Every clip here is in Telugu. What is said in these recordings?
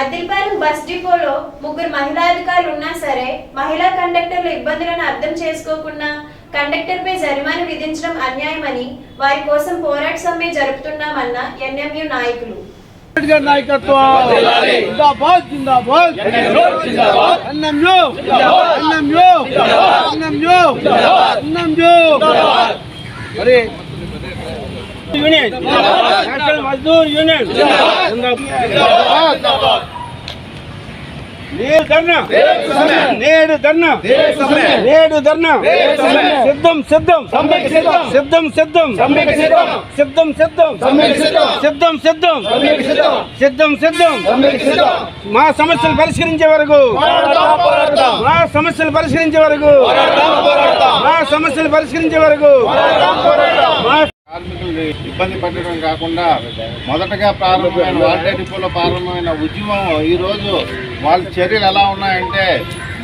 మద్దిలపాలెం బస్ డిపోలో ముగ్గురు మహిళా అధికారులు ఉన్నా సరే మహిళా కండక్టర్ల ఇబ్బందులను అర్థం చేసుకోకుండా కండక్టర్ పై జరిమానా విధించడం అన్యాయమని వారి కోసం పోరాట సమ్మె జరుపుతున్నామన్న ఎన్ఎంయు నాయకులు. నాయకత్వం మరి యూనియన్. National Mazdoor union. నేడు ధర్నా. నేడు ధర్నా. నేడు ధర్నా. సిద్ధం సిద్ధం. సిద్ధం సిద్ధం. సిద్ధం సిద్ధం. సిద్ధం సిద్ధం. సిద్ధం సిద్ధం. మా సమస్యలు పరిష్కరించే వరకు. మా సమస్యలు పరిష్కరించే వరకు. మా సమస్యలు పరిష్కరించే వరకు. మా కార్మికులు ఇబ్బంది పెట్టడం కాకుండా మొదటగా ప్రారంభమైన వాల్టే డిపోలో ప్రారంభమైన ఉద్యమం ఈరోజు వాళ్ళ చర్యలు ఎలా ఉన్నాయంటే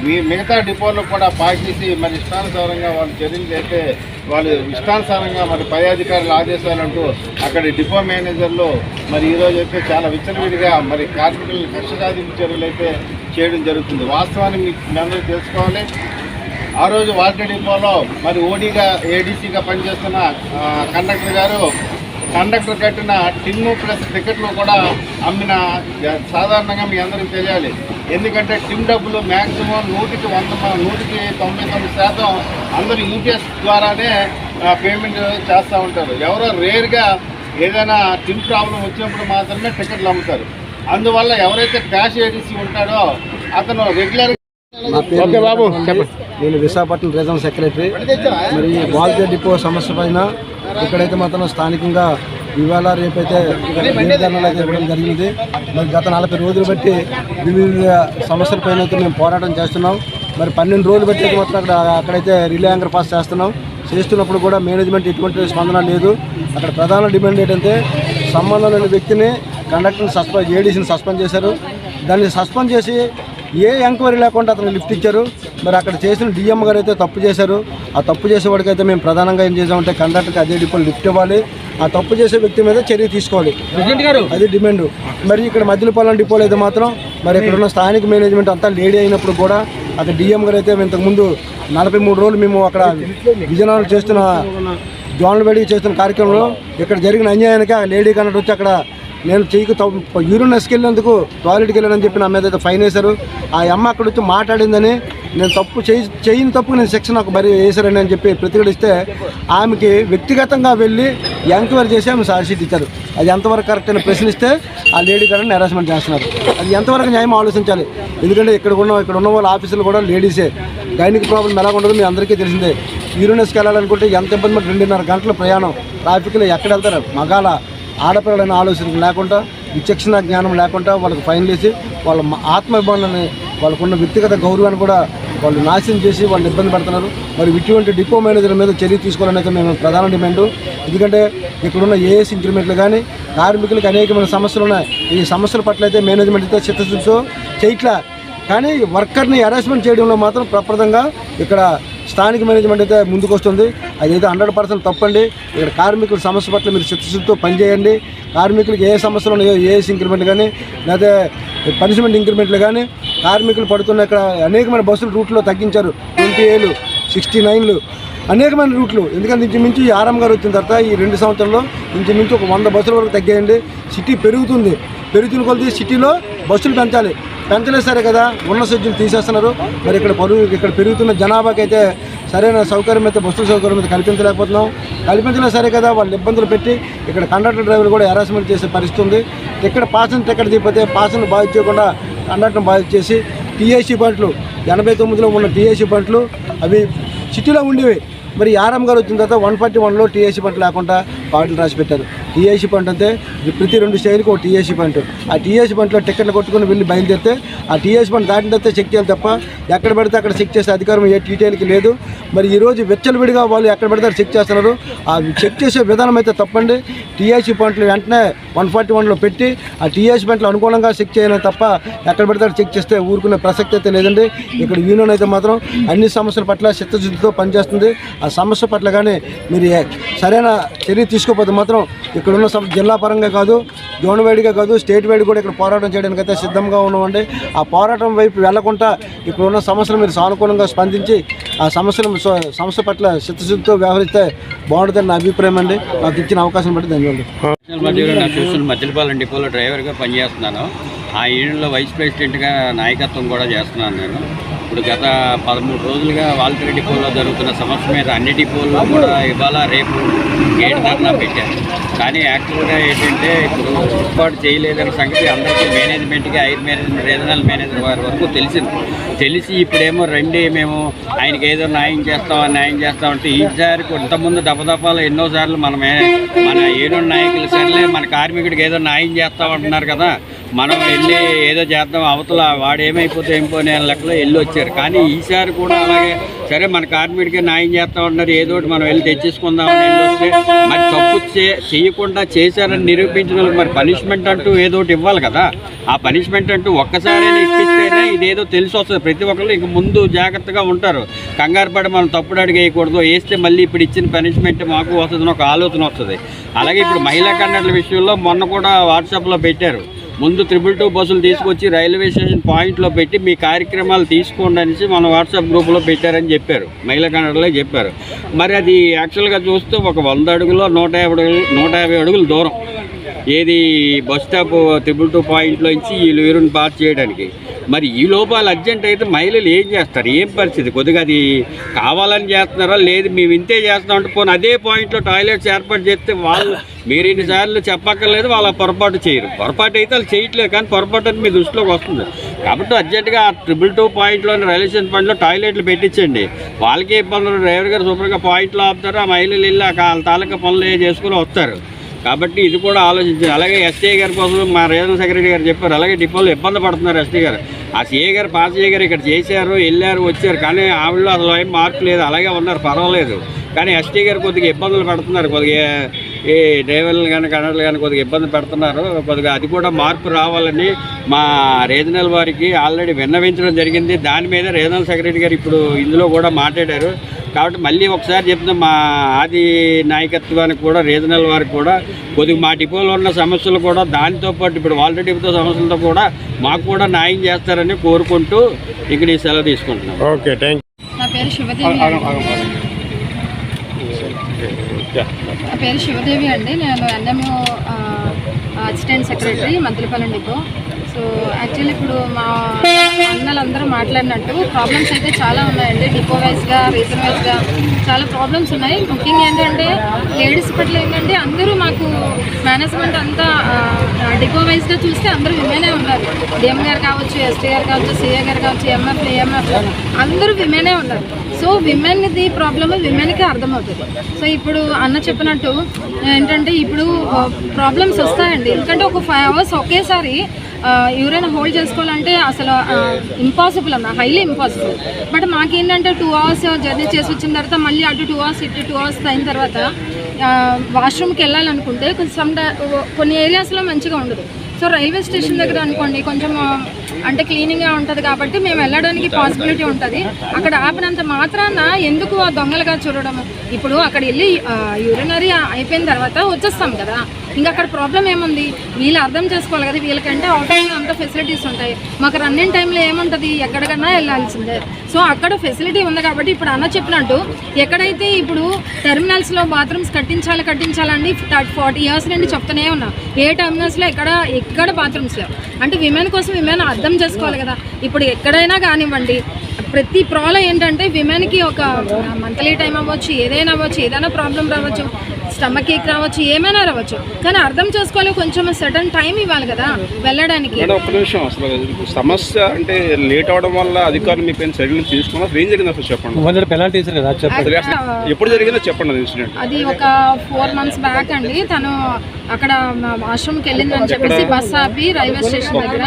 మీ మిగతా డిపోలు కూడా పాటించి మరి ఇష్టానుసారంగా వాళ్ళు చర్యలు చేస్తే వాళ్ళు ఇష్టానుసారంగా మరి పై అధికారుల ఆదేశాలంటూ అక్కడ డిపో మేనేజర్లు మరి ఈరోజు అయితే చాలా విచ్చలవిడిగా మరి కార్మికులను కష్టసాధింపు చర్యలు అయితే చేయడం జరుగుతుంది. వాస్తవాన్ని మీకు మీ అందరూ తెలుసుకోవాలి. ఆ రోజు వాటర్ డిపోలో మరి ఓడీగా ఏడీసీగా పనిచేస్తున్న కండక్టర్ గారు కండక్టర్ కట్టిన టిన్ను ప్లస్ టికెట్లు కూడా అమ్మిన సాధారణంగా మీ అందరికీ తెలియాలి. ఎందుకంటే టిన్ డబ్బులు మ్యాక్సిమం నూటికి వంద నూటికి తొంభై తొమ్మిది శాతం అందరూ యూపీఎస్ ద్వారానే పేమెంట్ చేస్తూ ఉంటారు. ఎవరో రేర్గా ఏదైనా టిన్ ప్రాబ్లం వచ్చినప్పుడు మాత్రమే టికెట్లు అమ్ముతారు. అందువల్ల ఎవరైతే క్యాష్ ఏడీసీ ఉంటాడో అతను రెగ్యులర్ ఓకే బాబు. నేను విశాఖపట్నం రీజనల్ సెక్రటరీ. మరి వాల్తే డిపో సమస్య పైన ఇక్కడైతే మాత్రం స్థానికంగా ఇవాళ రేపైతే ధర్నాలు అయితే ఇవ్వడం జరిగింది. మరి గత నలభై రోజులు బట్టి వివిధ సమస్యల పైన అయితే మేము పోరాటం చేస్తున్నాం. మరి పన్నెండు రోజులు బట్టి అయితే మాత్రం అక్కడ అక్కడైతే రిలే యాంకర్ పాస్ చేస్తున్నాం. చేస్తున్నప్పుడు కూడా మేనేజ్మెంట్ ఎటువంటి స్పందన లేదు. అక్కడ ప్రధాన డిమాండ్ ఏంటంటే సంబంధం లేని వ్యక్తిని కండక్టర్ని సస్పెండ్ ఏడీసీని సస్పెండ్ చేశారు. దాన్ని సస్పెండ్ చేసి ఏ ఎంక్వైరీ లేకుండా అతను లిఫ్ట్ ఇచ్చారు? మరి అక్కడ చేసిన డిఎం గారు అయితే తప్పు చేశారు. ఆ తప్పు చేసేవాడికి అయితే మేము ప్రధానంగా ఏం చేసామంటే కండక్టర్కి అదే డిపో లిఫ్ట్ ఇవ్వాలి. ఆ తప్పు చేసే వ్యక్తి మీద చర్య తీసుకోవాలి. అది డిమాండ్. మరి ఇక్కడ మధ్యలపాలెం డిపోలో అయితే మాత్రం మరి ఇక్కడ ఉన్న స్థానిక మేనేజ్మెంట్ అంతా లేడీ అయినప్పుడు కూడా అక్కడ డిఎం గారు అయితే ఇంతకుముందు నలభై మూడు రోజులు మేము అక్కడ విజయనగరం చేస్తున్న జోన్ల వేడికి చేస్తున్న కార్యక్రమంలో ఇక్కడ జరిగిన అన్యాయానికి ఆ లేడీ కన్నట్టు వచ్చి అక్కడ నేను చెయ్యికి యూరిన్ వెళ్ళినందుకు టాయిలెట్కి వెళ్ళానని చెప్పి నా మీద అయితే ఫైన్ వేశారు. ఆ అమ్మ అక్కడ వచ్చి మాట్లాడిందని నేను తప్పు చేయి చేయని తప్పు నేను శిక్ష నాకు మరి వేశారని అని చెప్పి ప్రతిఘటిస్తే ఆమెకి వ్యక్తిగతంగా వెళ్ళి ఎంక్వైరీ చేసి ఆమె షీట్ ఇచ్చారు. అది ఎంతవరకు కరెక్ట్ అని ప్రశ్నిస్తే ఆ లేడీ గారిని హెరాస్మెంట్ చేస్తున్నారు. అది ఎంతవరకు న్యాయం ఆలోచించాలి? ఎందుకంటే ఇక్కడ ఉన్న ఇక్కడ ఉన్న వాళ్ళ ఆఫీసులు కూడా లేడీసే గైనిక్ ప్రాబ్లం ఎలా ఉండదు మీ అందరికీ తెలిసిందే. యూరినస్కి వెళ్ళాలనుకుంటే ఎంత ఇబ్బంది రెండున్నర గంటల ప్రయాణం. ట్రాఫిక్లో ఎక్కడ వెళ్తారు? మగాల ఆడపిల్లలైన ఆలోచన లేకుండా విచక్షణ జ్ఞానం లేకుండా వాళ్ళకి ఫైన్ వేసి వాళ్ళ ఆత్మాభిమానాన్ని వాళ్ళకున్న వ్యక్తిగత గౌరవాన్ని కూడా వాళ్ళు నాశనం చేసి వాళ్ళు ఇబ్బంది పడుతున్నారు. మరి ఇటువంటి డిపో మేనేజర్ మీద చర్య తీసుకోవాలనేది అయితే మేము ప్రధాన డిమాండ్. ఎందుకంటే ఇక్కడున్న ఏఎస్ ఇంక్రిమెంట్లు కానీ కార్మికులకు అనేకమైన సమస్యలు ఉన్నాయి. ఈ సమస్యల పట్ల అయితే మేనేజ్మెంట్ అయితే చిత్తశుద్ధితో చేయట్లా. కానీ వర్కర్ని హెరాస్మెంట్ చేయడంలో మాత్రం ప్రప్రదంగా ఇక్కడ స్థానిక మేనేజ్మెంట్ అయితే ముందుకొస్తుంది. అదైతే హండ్రెడ్ పర్సెంట్ తప్పండి. ఇక్కడ కార్మికుల సమస్య పట్ల మీరు చిత్తశుద్ధితో పనిచేయండి. కార్మికులకు ఏ సమస్యలు ఉన్నాయో ఏఎస్ ఇంక్రిమెంట్ కానీ లేదా పనిష్మెంట్ ఇంక్రిమెంట్లు కానీ కార్మికులు పడుతున్న ఇక్కడ అనేకమైన బస్సులు రూట్లో తగ్గించారు. ట్వంటీ ఏలు సిక్స్టీ నైన్లు అనేకమైన రూట్లు. ఎందుకంటే ఇంచుమించు ఈ ఆర్ఎం గారు వచ్చిన తర్వాత ఈ రెండు సంవత్సరంలో ఇంచుమించు ఒక వంద బస్సుల వరకు తగ్గేయండి. సిటీ పెరుగుతుంది. పెరుగుతున్న కొలది సిటీలో బస్సులు పెంచాలి. పెంచలేసారే సరే కదా ఉన్న సజ్జులు తీసేస్తున్నారు. మరి ఇక్కడ పరుగు ఇక్కడ పెరుగుతున్న జనాభాకి అయితే సరైన సౌకర్యం అయితే బస్సుల సౌకర్యం అయితే కల్పించలేకపోతున్నాం. కల్పించలేదు సరే కదా వాళ్ళు ఇబ్బందులు పెట్టి ఇక్కడ కండక్టర్ డ్రైవర్ కూడా హెరాస్మెంట్ చేసే పరిస్థితి ఉంది. ఇక్కడ పాసెంజర్ టికెట్ తీపితే పాసెంజర్ బాధ్యత చేయకుండా కండక్టర్ బాధ్యత చేసి టీఏసీ బంట్లు ఎనభై తొమ్మిదిలో ఉన్న టీఏసీ బంట్లు అవి సిటీలో ఉండేవి. మరి ఆర్ఎం గారు వచ్చిన తర్వాత వన్ ఫార్టీ వన్లో టీఏసీ పంట లేకుండా పాటలు రాసి పెట్టారు. టీఏసీ పంట అంటే ప్రతి రెండు స్టేజ్కి ఒక టీఏసీ పంట ఆ టీఏసీ పంటలో టికెట్లు కొట్టుకుని వెళ్ళి బయలుదేరితే ఆ టీఏసీ పంట దాటిన తర్వాత చెక్ చేయాలి తప్ప ఎక్కడ పడితే అక్కడ చెక్ చేసే అధికారం ఏ టీటీఎల్కి లేదు. మరి ఈరోజు విచ్చలవిడిగా వాళ్ళు ఎక్కడ పడితే చెక్ చేస్తున్నారు. ఆ చెక్ చేసే విధానం అయితే తప్పండి. టీఏసీ పాయింట్లు వెంటనే వన్ ఫార్టీ వన్లో పెట్టి ఆ టీఏసీ పాయింట్లు అనుకూలంగా చెక్ చేయడం తప్ప ఎక్కడ పడితే చెక్ చేస్తే ఊరుకునే ప్రసక్తి అయితే లేదండి. ఇక్కడ యూనియన్ అయితే మాత్రం అన్ని సమస్యల పట్ల చిత్తశుద్ధితో పనిచేస్తుంది. ఆ సమస్య పట్ల కానీ మీరు సరైన చర్య తీసుకోకపోతే మాత్రం ఇక్కడ ఉన్న జిల్లా పరంగా కాదు జోన్ వైడ్గా కాదు స్టేట్ వైడ్ కూడా ఇక్కడ పోరాటం చేయడానికి అయితే సిద్ధంగా ఉన్నామండి. ఆ పోరాటం వైపు వెళ్ళకుండా ఇప్పుడున్న సమస్యలు మీరు సానుకూలంగా స్పందించి ఆ సమస్యలు సమస్య పట్ల చిత్తశుద్ధితో వ్యవహరిస్తే బాగుంటుందని నా అభిప్రాయం అండి. నాకు ఇచ్చిన అవకాశం బట్టి ధన్యవాదాలు. నేషనల్ మధ్యపాలెం డిపోలో డ్రైవర్గా పనిచేస్తున్నాను. ఆ యూనియన్లో వైస్ ప్రెసిడెంట్గా నాయకత్వం కూడా చేస్తున్నాను నేను. ఇప్పుడు గత పదమూడు రోజులుగా వాల్తేరు డిపోలో జరుగుతున్న సమస్య మీద అన్ని డిపోల్లో కూడా ఇవాళ రేపు గేట్ ధర్నా పెట్టారు. కానీ యాక్చువల్గా ఏంటంటే ఇప్పుడు ఏర్పాటు చేయలేదన్న సంగతి అందరికీ మేనేజ్మెంట్కి ఐదు మేనేజ్మెంట్ రీజనల్ మేనేజర్ వారి వరకు తెలిసింది. తెలిసి ఇప్పుడేమో రండి మేము ఆయనకి ఏదో న్యాయం చేస్తాం న్యాయం చేస్తామంటే ఈసారి ఇంతకుముందు దపదపాలు ఎన్నోసార్లు మనమే మన ఏదో నాయకులు సర్లే మన కార్మికుడికి ఏదో న్యాయం చేస్తామంటున్నారు కదా. మనం వెళ్ళి ఏదో చేద్దాం అవతల వాడు ఏమైపోతే ఏం పోనీ అనే లెక్కలో వెళ్ళి వచ్చారు. కానీ ఈసారి కూడా అలాగే సరే మన కార్మికుడికి న్యాయం చేస్తామంటున్నారు ఏదో ఒకటి మనం వెళ్ళి తెచ్చేసుకుందామని వెళ్ళి వస్తే మరి తప్పు చేయకుండా చేశారని నిరూపించిన మరి పనిష్మెంట్ అంటూ ఏదో ఒకటి ఇవ్వాలి కదా. ఆ పనిష్మెంట్ అంటూ ఒక్కసారైనా ఇప్పిస్తేనే ఇదేదో తెలిసి వస్తుంది. ప్రతి ఒక్కరు ఇంక ముందు జాగ్రత్తగా ఉంటారు. కంగారు పడి మనం తప్పుడు అడిగేయకూడదు వేస్తే మళ్ళీ ఇప్పుడు ఇచ్చిన పనిష్మెంట్ మాకు వస్తుందని ఒక ఆలోచన వస్తుంది. అలాగే ఇప్పుడు మహిళా కన్నడల విషయంలో మొన్న కూడా వాట్సాప్లో పెట్టారు. ముందు త్రిబుల్ టూ బస్సులు తీసుకొచ్చి రైల్వే స్టేషన్ పాయింట్లో పెట్టి మీ కార్యక్రమాలు తీసుకోండి అనేసి మన వాట్సాప్ గ్రూప్లో పెట్టారని చెప్పారు. మహిళా కన్నడలో చెప్పారు. మరి అది యాక్చువల్గా చూస్తే ఒక వంద అడుగులో నూట యాభై అడుగులు నూట యాభై అడుగులు దూరం. ఏది బస్ స్టాప్ త్రిబుల్ టూ పాయింట్లో నుంచి వీళ్ళు వీరుని పాస్ చేయడానికి. మరి ఈ లోపాలు అర్జెంట్ అయితే మహిళలు ఏం చేస్తారు? ఏం పరిస్థితి? కొద్దిగా అది కావాలని చేస్తున్నారా? లేదు మేము ఇంతే చేస్తామంటే పోనీ అదే పాయింట్లో టాయిలెట్స్ ఏర్పాటు చేస్తే వాళ్ళు మీరు ఇన్నిసార్లు చెప్పక్కర్లేదు వాళ్ళ పొరపాటు చేయరు. పొరపాటు అయితే వాళ్ళు చేయట్లేదు కానీ పొరపాటు అని మీ దృష్టిలోకి వస్తుంది. కాబట్టి అర్జెంటుగా ఆ ట్రిపుల్ టూ పాయింట్లోని రైల్వే స్టేషన్ పాయింట్లో టాయిలెట్లు పెట్టించండి. వాళ్ళకే ఇబ్బందులు డ్రైవర్ గారు శుభ్రంగా పాయింట్లో ఆపుతారు. ఆ మహిళలు వెళ్ళి వాళ్ళ తాలూకా పనులు చేసుకుని వస్తారు. కాబట్టి ఇది కూడా ఆలోచించారు అలాగే ఎస్టీ గారి కోసం మా రీజనల్ సెక్రటరీ గారు చెప్పారు. అలాగే డిపోలు ఇబ్బంది పడుతున్నారు ఎస్టీ గారు. ఆ సిఏ గారు పాస్ సిఏ గారు ఇక్కడ చేశారు వెళ్ళారు వచ్చారు. కానీ ఆవిడలో అసలు ఏం మార్పు లేదు. అలాగే ఉన్నారు. పర్వాలేదు. కానీ ఎస్టీ గారు కొద్దిగా ఇబ్బందులు పడుతున్నారు. కొద్దిగా ఈ డ్రైవర్లు కానీ కన్నడలు కానీ కొద్దిగా ఇబ్బంది పెడుతున్నారు. కొద్దిగా అది కూడా మార్పు రావాలని మా రీజనల్ వారికి ఆల్రెడీ విన్నవించడం జరిగింది. దాని మీద రీజనల్ సెక్రటరీ గారు ఇప్పుడు ఇందులో కూడా మాట్లాడారు. కాబట్టి మళ్ళీ ఒకసారి చెప్తున్నాం మా ఆది నాయకత్వానికి కూడా రీజనల్ వారికి కూడా కొద్దిగా మా డిపోలో ఉన్న సమస్యలు కూడా దానితో పాటు ఇప్పుడు వాల్టర్ డిపోతో సమస్యలతో కూడా మాకు కూడా న్యాయం చేస్తారని కోరుకుంటూ ఇక్కడ ఈ సెలవు తీసుకుంటున్నాం. ఓకే థ్యాంక్ నా పేరు శివదేవి అండి. నా పేరు శివదేవి అండి. నేను NMO assistant secretary Maddilapalem depot. So actually ఇప్పుడు మా అన్నలందరూ మాట్లాడినట్టు ప్రాబ్లమ్స్ అయితే చాలా ఉన్నాయండి. డిపో వైజ్గా రీజన్ వైజ్గా చాలా ప్రాబ్లమ్స్ ఉన్నాయి. ముఖ్యంగా ఏంటంటే లేడీస్ పట్ల ఏంటంటే అందరూ మాకు మేనేజ్మెంట్ అంతా డిపో వైజ్గా చూస్తే అందరూ విమెనే ఉన్నారు. డిఎం గారు కావచ్చు ఎస్టీ గారు కావచ్చు సీఏ గారు కావచ్చు ఎంఎఫ్ ఏఎంఎఫ్ అందరూ విమెనే ఉన్నారు. సో విమెన్ది ప్రాబ్లమ్ విమెన్కి అర్థమవుతుంది. సో ఇప్పుడు అన్న చెప్పినట్టు ఏంటంటే ఇప్పుడు ప్రాబ్లమ్స్ వస్తాయండి. ఎందుకంటే ఒక ఫైవ్ అవర్స్ ఒకేసారి ఎవరైనా హోల్డ్ చేసుకోవాలంటే అసలు ఇంపాసిబుల్ అన్న హైలీ ఇంపాసిబుల్ బట్ మాకేంటంటే టూ అవర్స్ జర్నీ చేసి వచ్చిన తర్వాత మళ్ళీ అటు టూ అవర్స్ ఇటు టూ అవర్స్ అయిన తర్వాత వాష్రూమ్కి వెళ్ళాలనుకుంటే కొంచెం కొన్ని ఏరియాస్లో మంచిగా ఉండదు. సో రైల్వే స్టేషన్ దగ్గర అనుకోండి కొంచెం అంటే క్లీనింగ్గా ఉంటుంది కాబట్టి మేము వెళ్ళడానికి పాసిబిలిటీ ఉంటుంది. అక్కడ ఆపినంత మాత్రాన ఎందుకు ఆ దొంగలుగా చూడడం ఇప్పుడు అక్కడ వెళ్ళి యూరినరీ అయిపోయిన తర్వాత వచ్చేస్తాం కదా. ఇంకా అక్కడ ప్రాబ్లం ఏముంది? వీళ్ళు అర్థం చేసుకోవాలి కదా వీళ్ళకంటే ఆఫీస్లో అంత ఫెసిలిటీస్ ఉంటాయి. మాకు రన్నింగ్ టైంలో ఏముంటుంది? ఎక్కడికన్నా వెళ్ళాల్సిందే. సో అక్కడ ఫెసిలిటీ ఉంది కాబట్టి ఇప్పుడు అన్న చెప్పినట్టు ఎక్కడైతే ఇప్పుడు టెర్మినల్స్లో బాత్రూమ్స్ కట్టించాలి కట్టించాలండి ఫార్టీ ఇయర్స్ నుండి చెప్తూనే ఉన్నా ఏ టెర్మినల్స్లో ఎక్కడ ఎక్కడ బాత్రూమ్స్ లేవు. అంటే విమెన్ కోసం విమెన్ అర్థం చేసుకోవాలి కదా. ఇప్పుడు ఎక్కడైనా కానివ్వండి ప్రతి ప్రాబ్లం ఏంటంటే విమెన్కి ఒక మంత్లీ టైం అవ్వచ్చు ఏదైనా అవ్వచ్చు ఏదైనా ప్రాబ్లం రావచ్చు. స్టమక్ కేక్ రావచ్చు ఏమైనా రావచ్చు. కానీ అర్థం చేసుకోవాలి కొంచెం సడన్ టైం ఇవ్వాలి కదా వెళ్ళడానికి. ఒక్క నిమిషం అసలు. సమస్య అంటే లేట్ అవడం వల్ల అధికారులు మీ పైన చర్యలు తీసుకున్నా ఏం జరిగింది అసలు చెప్పండి. వందల పెనాల్టీస్ కదా అసలు అసలు ఎప్పుడు జరిగిందో చెప్పండి అది ఒక ఫోర్ మంత్స్ బ్యాక్ అండి. తను అక్కడ ఆశ్రమంకి వెళ్ళిందని చెప్పేసి బస్ ఆపి రైల్వే స్టేషన్ దగ్గర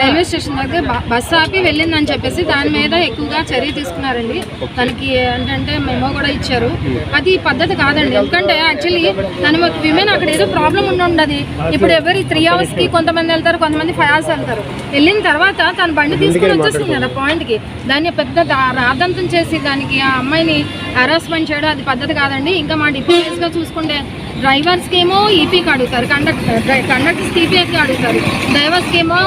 రైల్వే స్టేషన్ దగ్గర బస్ ఆపి వెళ్ళిందని చెప్పేసి దాని మీద ఎక్కువగా చర్య తీసుకున్నారండి. తనకి ఏంటంటే మెమో కూడా ఇచ్చారు. అది పద్ధతి కాదండి. ఎందుకంటే యాక్చువల్లీ తను విమెన్ అక్కడ ఏదో ప్రాబ్లం ఉండి ఇప్పుడు ఎవరి త్రీ అవర్స్కి కొంతమంది వెళ్తారు కొంతమంది ఫైవ్ అవర్స్ వెళ్తారు. వెళ్ళిన తర్వాత తన బండి తీసుకుని వచ్చేస్తుంది కదా పాయింట్కి దాన్ని పెద్ద రాదంతం చేసి దానికి ఆ అమ్మాయిని హరాస్మెంట్ చేయడం అది పద్ధతి కాదండి. ఇంకా మా డిపార్ట్మెంట్స్ చూసుకుంటే డ్రైవర్స్కి ఏమో ఈపీ కార్డు అడుగుతారు. కండక్టర్ కండక్ట్ టీపీఎస్కి అడుగుతారు. డ్రైవర్స్కి ఏమో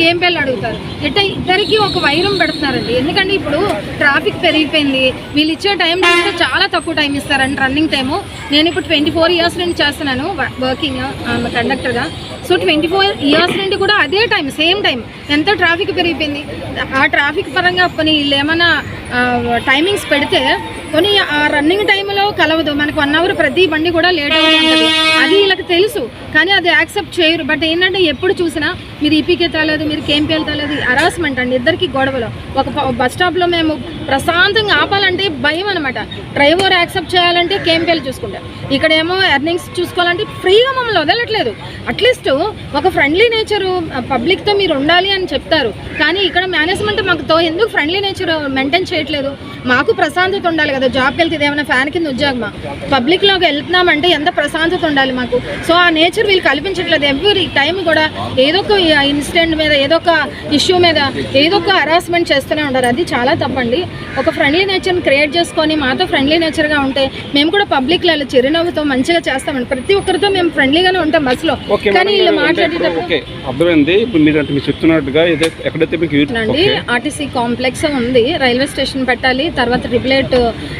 కేఎంపీఎల్ అడుగుతారు. ఇట్లా ఇద్దరికి ఒక వైరం పెడుతున్నారండి. ఎందుకంటే ఇప్పుడు ట్రాఫిక్ పెరిగిపోయింది. వీళ్ళు ఇచ్చే టైం చూస్తే చాలా తక్కువ టైం ఇస్తారండి రన్నింగ్ టైము. నేను ఇప్పుడు ట్వంటీ ఫోర్ ఇయర్స్ నుండి చేస్తున్నాను వర్కింగ్ కండక్టర్గా. సో ట్వంటీ ఫోర్ ఇయర్స్ నుండి కూడా అదే టైం సేమ్ టైం. ఎంత ట్రాఫిక్ పెరిగిపోయింది. ఆ ట్రాఫిక్ పరంగా కొన్ని వీళ్ళు ఏమైనా టైమింగ్స్ పెడితే కొన్ని ఆ రన్నింగ్ టైంలో కలవదు. మనకు వన్ అవర్ ప్రతి బండి కూడా లేట్ అవుతుంది అది వీళ్ళకి తెలుసు కానీ అది యాక్సెప్ట్ చేయరు. బట్ ఏంటంటే ఎప్పుడు చూసినా మీరు ఈపీకి తాలేదు మీరు కేంపీఎల్ తాలేదు హరాస్మెంట్ అండి ఇద్దరికి గొడవలు. ఒక బస్ స్టాప్లో మేము ప్రశాంతంగా ఆపాలంటే భయం అనమాట డ్రైవర్ యాక్సెప్ట్ చేయాలంటే కేంపీఎల్ ఇక్కడ ఇక్కడేమో ఎర్నింగ్స్ చూసుకోవాలంటే ఫ్రీగా మమ్మల్ని వదలట్లేదు. అట్లీస్ట్ ఒక ఫ్రెండ్లీ నేచరు పబ్లిక్తో మీరు ఉండాలి అని చెప్తారు. కానీ ఇక్కడ మేనేజ్మెంట్ మాకుతో ఎందుకు ఫ్రెండ్లీ నేచర్ మెయింటైన్ చేయట్లేదు? మాకు ప్రశాంతత ఉండాలి కదా. జాబ్కి వెళ్తే ఏమైనా ఫ్యాన్ కింద ఉద్యోగమా పబ్లిక్లోకి వెళ్తున్నామంటే ఎంత ప్రశాంతత ఉండాలి మాకు. సో ఆ నేచర్ వీళ్ళు కల్పించట్లేదు. ఎవ్రీ టైం కూడా ఏదో ఒక ఇన్సిడెంట్ మీద ఏదో ఒక ఇష్యూ మీద ఏదో ఒక హరాస్మెంట్ చేస్తూనే ఉంటారు. అది చాలా తప్పండి. ఒక ఫ్రెండ్లీ నేచర్ని క్రియేట్ చేసుకొని మాతో ఫ్రెండ్లీ నేచర్గా ఉంటే మేము కూడా పబ్లిక్లో చిరునవ్వుతో మంచిగా చేస్తామండి. ప్రతి ఒక్కరితో మేము ఫ్రెండ్లీగానే ఉంటాం బస్సులో. కానీ వీళ్ళు మాట్లాడేటప్పుడు ఓకే అర్థమైంది. ఇప్పుడు మీరు అంటే మీరు చెప్తున్నట్టుగా ఏదైతే ఎక్కడైతే మీకు ఆర్టీసీ కాంప్లెక్స్ ఉంది. రైల్వే స్టేషన్ పెట్టాలి తర్వాత ట్రిపుల్ ఎయిట్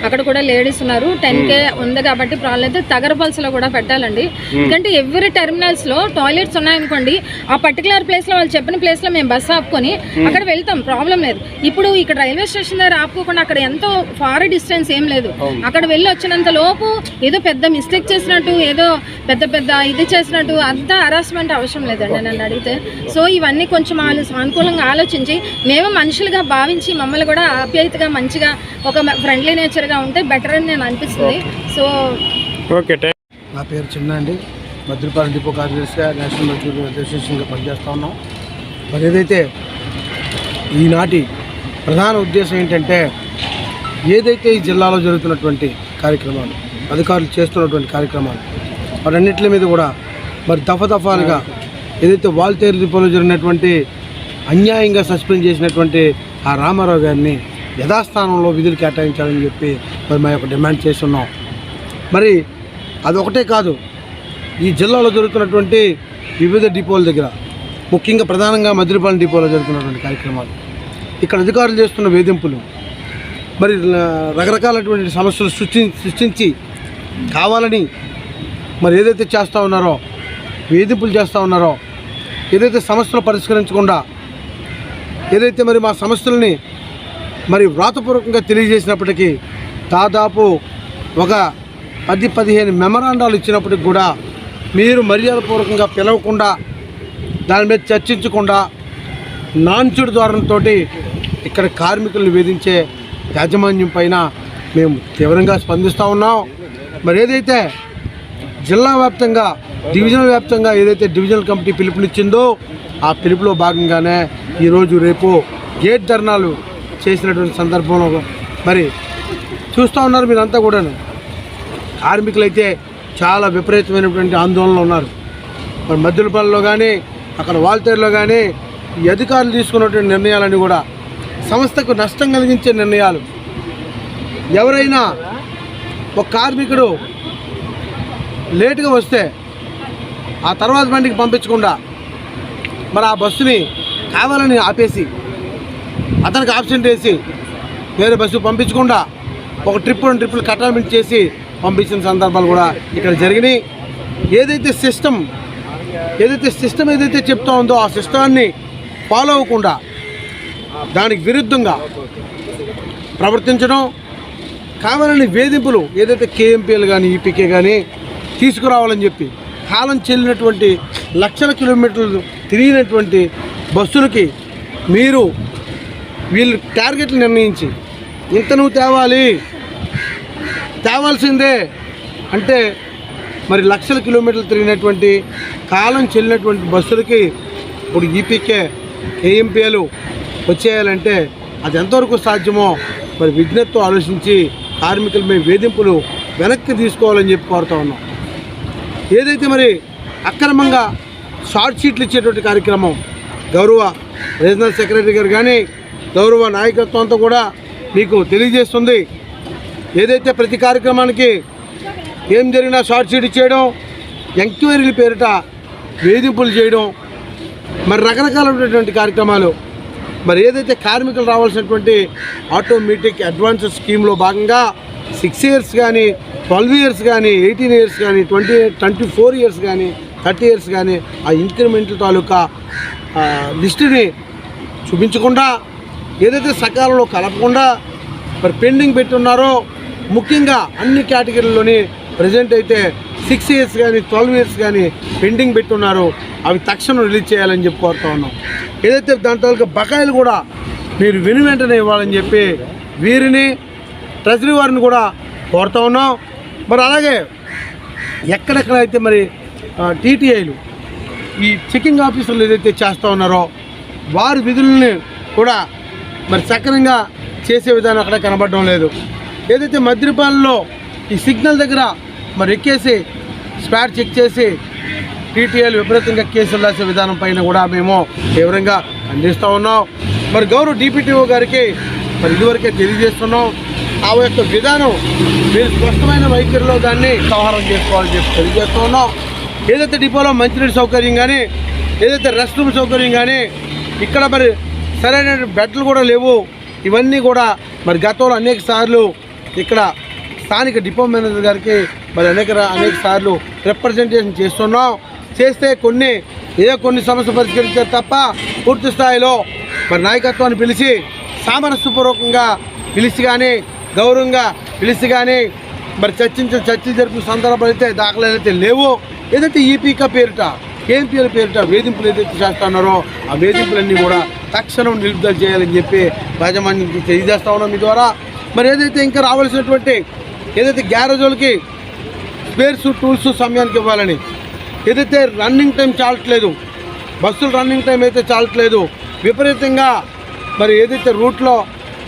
అక్కడ కూడా లేడీస్ ఉన్నారు. టెన్ కే ఉంది కాబట్టి ప్రాబ్లం అయితే తగరపల్స్లో కూడా పెట్టాలండి. ఎందుకంటే ఎవ్రీ టెర్మినల్స్లో టాయిలెట్స్ ఉన్నాయనుకోండి ఆ పర్టికులర్ ప్లేస్లో వాళ్ళు చెప్పిన ప్లేస్లో మేము బస్ ఆపుకొని అక్కడ వెళ్తాం. ప్రాబ్లం లేదు. ఇప్పుడు ఇక్కడ రైల్వే స్టేషన్ దగ్గర ఆపుకోకుండా అక్కడ ఎంతో ఫార్ డిస్టెన్స్ ఏం లేదు. అక్కడ వెళ్ళి వచ్చినంత లోపు ఏదో పెద్ద మిస్టేక్ చేసినట్టు ఏదో పెద్ద పెద్ద ఇది చేసినట్టు అంత హరాస్మెంట్ అవసరం లేదండి నన్ను అడిగితే. సో ఇవన్నీ కొంచెం వాళ్ళు సానుకూలంగా ఆలోచించి మేము మనుషులుగా భావించి మమ్మల్ని కూడా ఆప్యాయతగా మంచిగా ఒక ఫ్రెండ్లీ నేచర్గా ఉంటే బెటర్ అని నేను అనిపిస్తుంది. సో ఓకే నా పేరు చిన్న అండి మద్రిపాలెం డిపో కార్యదర్శిగా నేషనల్ మజ్దూర్ అసోసియేషన్గా పనిచేస్తూ ఉన్నాం. మరి ఏదైతే ఈనాటి ప్రధాన ఉద్దేశం ఏంటంటే ఏదైతే ఈ జిల్లాలో జరుగుతున్నటువంటి కార్యక్రమాలు అధికారులు చేస్తున్నటువంటి కార్యక్రమాలు వాటన్నిటి మీద కూడా మరి దఫదఫాలుగా ఏదైతే వాల్తేరు డిపోలో జరిగినటువంటి అన్యాయంగా సస్పెండ్ చేసినటువంటి ఆ రామారావు గారిని యథాస్థానంలో విధులు కేటాయించాలని చెప్పి మరి మా యొక్క డిమాండ్ చేస్తున్నాం. మరి అదొకటే కాదు ఈ జిల్లాలో జరుగుతున్నటువంటి వివిధ డిపోల దగ్గర ముఖ్యంగా ప్రధానంగా మద్రిపాలెం డిపోలో జరుగుతున్నటువంటి కార్యక్రమాలు. ఇక్కడ అధికారులు చేస్తున్న వేధింపులు మరి రకరకాలటువంటి సమస్యలు సృష్టి సృష్టించి కావాలని మరి ఏదైతే చేస్తూ ఉన్నారో వేధింపులు చేస్తూ ఉన్నారో ఏదైతే సమస్యలు పరిష్కరించకుండా ఏదైతే మరి మా సమస్యలని మరి వ్రాతపూర్వకంగా తెలియజేసినప్పటికీ దాదాపు ఒక పది పదిహేను మెమరాండాలు ఇచ్చినప్పటికి కూడా మీరు మర్యాదపూర్వకంగా పిలవకుండా దాని మీద చర్చించకుండా నాన్చుడు ద్వారంతో ఇక్కడ కార్మికులను వేధించే యాజమాన్యం పైన మేము తీవ్రంగా స్పందిస్తూ ఉన్నాం. మరి ఏదైతే జిల్లా వ్యాప్తంగా డివిజనల్ వ్యాప్తంగా ఏదైతే డివిజనల్ కమిటీ పిలుపునిచ్చిందో ఆ పిలుపులో భాగంగానే ఈరోజు రేపు గేట్ ధర్నాలు చేసినటువంటి సందర్భంలో మరి చూస్తూ ఉన్నారు మీరంతా కూడాను. కార్మికులైతే చాలా విపరీతమైనటువంటి ఆందోళనలో ఉన్నారు. మరి మద్దులపల్లిలో కానీ అక్కడ వాల్తేరులో కానీ ఈ అధికారులు తీసుకున్నటువంటి నిర్ణయాలన్నీ కూడా సంస్థకు నష్టం కలిగించే నిర్ణయాలు. ఎవరైనా ఒక కార్మికుడు లేటుగా వస్తే ఆ తర్వాత బండికి పంపించకుండా మరి ఆ బస్సుని కావాలని ఆపేసి అతనికి ఆబ్సెంట్ వేసి వేరే బస్సు పంపించకుండా ఒక ట్రిప్ రెండు ట్రిప్పులు కటాల్మెంట్ చేసి పంపించిన సందర్భాలు కూడా ఇక్కడ జరిగినాయి. ఏదైతే సిస్టమ్ ఏదైతే సిస్టమ్ ఏదైతే చెప్తా ఉందో ఆ సిస్టమాన్ని ఫాలో అవ్వకుండా దానికి విరుద్ధంగా ప్రవర్తించడం కావాలని వేధింపులు ఏదైతే కేఎంపీలు కానీ ఈపీకే కానీ తీసుకురావాలని చెప్పి కాలం చెల్లినటువంటి లక్షల కిలోమీటర్లు తిరిగినటువంటి బస్సులకి మీరు వీళ్ళు టార్గెట్లు నిర్ణయించి ఇంత నువ్వు తేవాలి తేవాల్సిందే అంటే మరి లక్షల కిలోమీటర్లు తిరిగినటువంటి కాలం చెల్లినటువంటి బస్సులకి ఇప్పుడు ఈపీకే కేఎంపీఏలు వచ్చేయాలంటే అది ఎంతవరకు సాధ్యమో మరి విజ్ఞతతో ఆలోచించి కార్మికుల మీద వేధింపులు వెనక్కి తీసుకోవాలని చెప్పి కోరుతా ఉన్నాం. ఏదైతే మరి అక్రమంగా షార్ట్ షీట్లు ఇచ్చేటువంటి కార్యక్రమం గౌరవ రీజనల్ సెక్రటరీ గారు కానీ గౌరవ నాయకత్వంతో కూడా మీకు తెలియజేస్తుంది. ఏదైతే ప్రతి కార్యక్రమానికి ఏం జరిగినా షార్ట్ షీట్ చేయడం ఎంక్వైరీల పేరిట వేధింపులు చేయడం మరి రకరకాలైనటువంటి కార్యక్రమాలు మరి ఏదైతే కార్మికులు రావాల్సినటువంటి ఆటోమేటిక్ అడ్వాన్స్ స్కీమ్లో భాగంగా సిక్స్ ఇయర్స్ కానీ ట్వెల్వ్ ఇయర్స్ కానీ ఎయిటీన్ ఇయర్స్ కానీ ట్వంటీ ట్వంటీ ఫోర్ ఇయర్స్ కానీ థర్టీ ఇయర్స్ కానీ ఆ ఇంక్రిమెంట్ తాలూకా లిస్టుని చూపించకుండా ఏదైతే సకాలంలో కలపకుండా మరి పెండింగ్ పెట్టున్నారో ముఖ్యంగా అన్ని కేటగిరీలోని ప్రజెంట్ అయితే సిక్స్ ఇయర్స్ కానీ ట్వెల్వ్ ఇయర్స్ కానీ పెండింగ్ పెట్టున్నారు. అవి తక్షణం రిలీజ్ చేయాలని చెప్పి కోరుతా ఉన్నాం. ఏదైతే దాని తాలూకా బకాయిలు కూడా మీరు విని వెంటనే ఇవ్వాలని చెప్పి వీరిని ట్రెజరీ వారిని కూడా కోరుతా ఉన్నాం. మరి అలాగే ఎక్కడెక్కడైతే మరి టీటీఐలు ఈ చెకింగ్ ఆఫీసర్లు ఏదైతే చేస్తూ ఉన్నారో వారి విధుల్ని కూడా మరి సక్రమంగా చేసే విధానం అక్కడ కనబడడం లేదు. ఏదైతే మద్రిపాలలో ఈ సిగ్నల్ దగ్గర మరి ఎక్కేసి స్పాట్ చెక్ చేసి టీటీఏలు విపరీతంగా కేసులు రాసే విధానం పైన కూడా మేము తీవ్రంగా అందిస్తూ ఉన్నాం. మరి గౌరవ డిపిటిఓ గారికి మరి ఇదివరకే తెలియజేస్తున్నాం. ఆ యొక్క విధానం మీరు స్పష్టమైన వైఖరిలో దాన్ని సంహారం చేసుకోవాలని చెప్పి తెలియజేస్తూ ఉన్నాం. ఏదైతే డిపోలో మంచినీటి సౌకర్యం కానీ ఏదైతే రెస్ట్ రూమ్ సౌకర్యం కానీ ఇక్కడ మరి సరైన బెడ్లు కూడా లేవు. ఇవన్నీ కూడా మరి గతంలో అనేక సార్లు ఇక్కడ స్థానిక డిపో మేనేజర్ గారికి మరి అనేక అనేక సార్లు రిప్రజెంటేషన్ చేస్తున్నాం. చేస్తే కొన్ని ఏ కొన్ని సమస్య పరిష్కరించారు తప్ప పూర్తి స్థాయిలో మరి నాయకత్వాన్ని పిలిచి సామరస్యపూర్వకంగా పిలిచి కానీ గౌరవంగా పిలిచి కానీ మరి చర్చించిన చర్చ జరిపిన సందర్భాలు అయితే దాఖలాలు లేవు. ఏదైతే ఈపీక పేరిట కేఎంపీఎల్ పేరిట వేధింపులు ఏదైతే చేస్తున్నారో ఆ వేధింపులన్నీ కూడా తక్షణం నిలుపుదల చేయాలని చెప్పి యాజమాన్యానికి తెలియజేస్తా ఉన్నాం మీ ద్వారా. మరి ఏదైతే ఇంకా రావాల్సినటువంటి ఏదైతే గ్యారేజ్ వాళ్ళకి స్పేర్స్ టూల్స్ సమయానికి ఇవ్వాలని ఏదైతే రన్నింగ్ టైం చాలట్లేదు బస్సులు రన్నింగ్ టైం అయితే చాలట్లేదు విపరీతంగా మరి ఏదైతే రూట్లో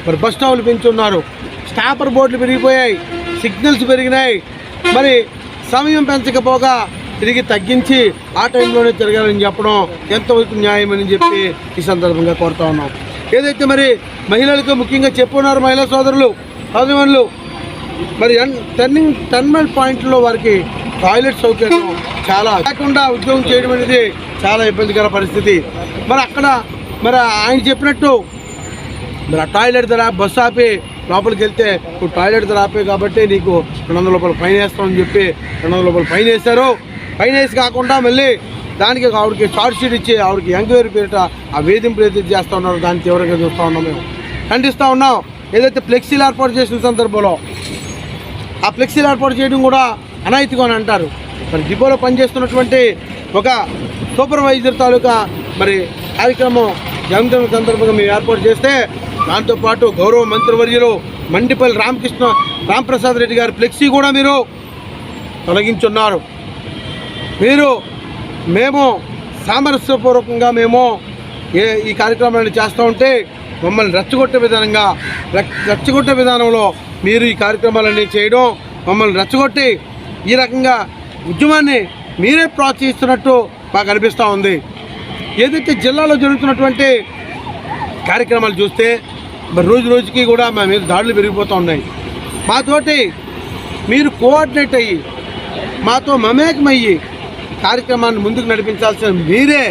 మరి బస్ స్టాప్లు పెంచున్నారు స్టాపర్ బోర్డులు పెరిగిపోయాయి సిగ్నల్స్ పెరిగినాయి మరి సమయం పెంచకపోగా తిరిగి తగ్గించి ఆ టైంలోనే తిరగాలని చెప్పడం ఎంతవరకు న్యాయమని చెప్పి ఈ సందర్భంగా కోరుతా ఉన్నాం. ఏదైతే మరి మహిళలకు ముఖ్యంగా చెప్పున్నారు మహిళా సోదరులు సోదరులు మరి టర్నింగ్ టర్మినల్ పాయింట్లో వారికి టాయిలెట్ సౌకర్యం చాలా. లేకుండా ఉద్యోగం చేయడం అనేది చాలా ఇబ్బందికర పరిస్థితి. మరి అక్కడ మరి ఆయన చెప్పినట్టు మరి ఆ టాయిలెట్ ధర బస్సు ఆపి లోపలికి వెళ్తే నువ్వు టాయిలెట్ ధర ఆపే కాబట్టి నీకు రెండు వందల రూపాయలు ఫైన్ వేస్తామని చెప్పి రెండు వందల రూపాయలు ఫైన్ వేశారు. పైన వేసి కాకుండా మళ్ళీ దానికి ఆవిడకి షార్ట్ షీట్ ఇచ్చి ఆవిడకి ఎంక్వైరీ పేరిట ఆ వేధింపులు ఏదైతే చేస్తూ ఉన్నారో దాన్ని తీవ్రంగా చూస్తూ ఉన్నాం మేము. ఖండిస్తూ ఉన్నాం. ఏదైతే ఫ్లెక్సీలు ఏర్పాటు చేసిన సందర్భంలో ఆ ఫ్లెక్సీలు ఏర్పాటు చేయడం కూడా అనాయితీగా అని అంటారు. మరి డిపోలో పనిచేస్తున్నటువంటి ఒక సూపర్వైజర్ తాలూకా మరి కార్యక్రమం జన్మదిన సందర్భంగా మేము ఏర్పాటు చేస్తే దాంతోపాటు గౌరవ మంత్రివర్యులు మండిపల్లి రామకృష్ణ రామప్రసాద్ రెడ్డి గారి ఫ్లెక్సీ కూడా మీరు తొలగించున్నారు. మీరు మేము సామరస్యపూర్వకంగా మేము ఏ ఈ కార్యక్రమాన్ని చేస్తూ ఉంటే మమ్మల్ని రెచ్చగొట్టే విధానంగా రెచ్చగొట్టే విధానంలో మీరు ఈ కార్యక్రమాలన్నీ చేయడం మమ్మల్ని రెచ్చగొట్టి ఈ రకంగా ఉద్యమాన్ని మీరే ప్రోత్సహిస్తున్నట్టు మాకు అనిపిస్తూ ఉంది. ఏదైతే జిల్లాలో జరుగుతున్నటువంటి కార్యక్రమాలు చూస్తే మరి రోజు రోజుకి కూడా మా మీద దాడులు పెరిగిపోతూ ఉన్నాయి. మాతోటి మీరు కోఆర్డినేట్ అయ్యి మాతో మమేకమయ్యి కార్యక్రమాన్ని ముందుకు నడిపించాల్సిన మీరే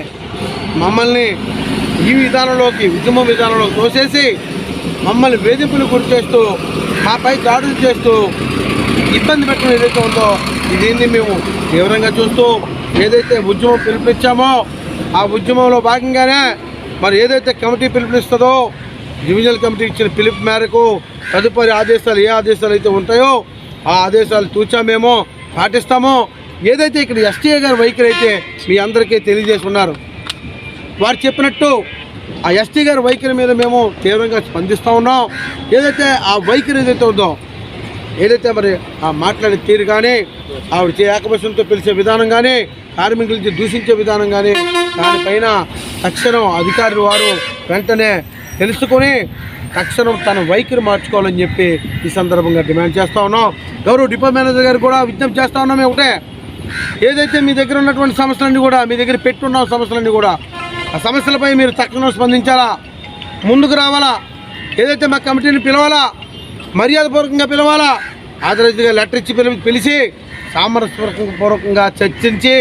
మమ్మల్ని ఈ విధానంలోకి ఉద్యమ విధానంలో తోసేసి మమ్మల్ని వేధింపులు గురి చేస్తూ మాపై దాడులు చేస్తూ ఇబ్బంది పెట్టడం ఏదైతే ఉందో ఇదేంది మేము తీవ్రంగా చూస్తూ ఏదైతే ఉద్యమం పిలిపించామో ఆ ఉద్యమంలో భాగంగానే మరి ఏదైతే కమిటీ పిలుపునిస్తుందో డివిజనల్ కమిటీ ఇచ్చిన పిలుపు మేరకు తదుపరి ఆదేశాలు ఏ ఆదేశాలు అయితే ఉంటాయో ఆ ఆదేశాలు తూచా మేము పాటిస్తామో. ఏదైతే ఇక్కడ ఎస్టీఏ గారి వైఖరి అయితే మీ అందరికీ తెలియజేసి ఉన్నారు వారు చెప్పినట్టు ఆ ఎస్టీ గారి వైఖరి మీద మేము తీవ్రంగా స్పందిస్తూ ఉన్నాం. ఏదైతే ఆ వైఖరి ఏదైతే ఉందో ఏదైతే మరి ఆ మాట్లాడే తీరు కానీ ఆవిడ చే ఏకవశంతో పిలిచే విధానం కానీ కార్మికులకి దూషించే విధానం కానీ దానిపైన తక్షణం అధికారులు వారు వెంటనే తెలుసుకొని తక్షణం తన వైఖరి మార్చుకోవాలని చెప్పి ఈ సందర్భంగా డిమాండ్ చేస్తూ ఉన్నాం. గౌరవ డిపో మేనేజర్ గారు కూడా విజ్ఞప్తి చేస్తూ ఉన్నాం మేము ఒకటే. ఏదైతే మీ దగ్గర ఉన్నటువంటి సమస్యలన్నీ కూడా మీ దగ్గర పెట్టున్న సమస్యలన్నీ కూడా ఆ సమస్యలపై మీరు తక్షణం స్పందించాలా? ముందుకు రావాలా? ఏదైతే మా కమిటీని పిలవాలా? మర్యాదపూర్వకంగా పిలవాలా? ఆదరించగా లెటర్ ఇచ్చి పిలి పిలిచి సామరస్యపూర్వకంగా చర్చించి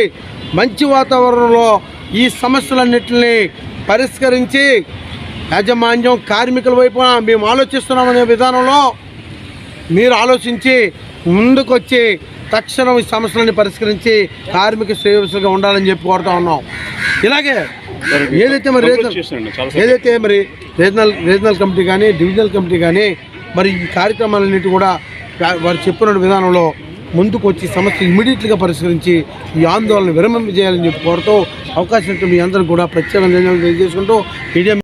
మంచి వాతావరణంలో ఈ సమస్యలన్నింటినీ పరిష్కరించి యాజమాన్యం కార్మికుల వైపున మేము ఆలోచిస్తున్నామనే విధానంలో మీరు ఆలోచించి ముందుకొచ్చి తక్షణం ఈ సమస్యలను పరిష్కరించి కార్మిక శ్రేయస్సుగా ఉండాలని చెప్పి కోరుతా ఉన్నాం. ఇలాగే ఏదైతే మరి రీజనల్ ఏదైతే మరి రీజనల్ రీజనల్ కమిటీ కానీ డివిజనల్ కమిటీ కానీ మరి ఈ కార్యక్రమాలన్నిటి కూడా వారు చెప్పిన విధానంలో ముందుకు వచ్చి సమస్య ఇమీడియట్గా పరిష్కరించి ఈ ఆందోళన విరమింపజేయాలని చెప్పి కోరుతూ అవకాశం మీ అందరూ కూడా ప్రత్యేకంగా తెలియజేసుకుంటూ మీడియా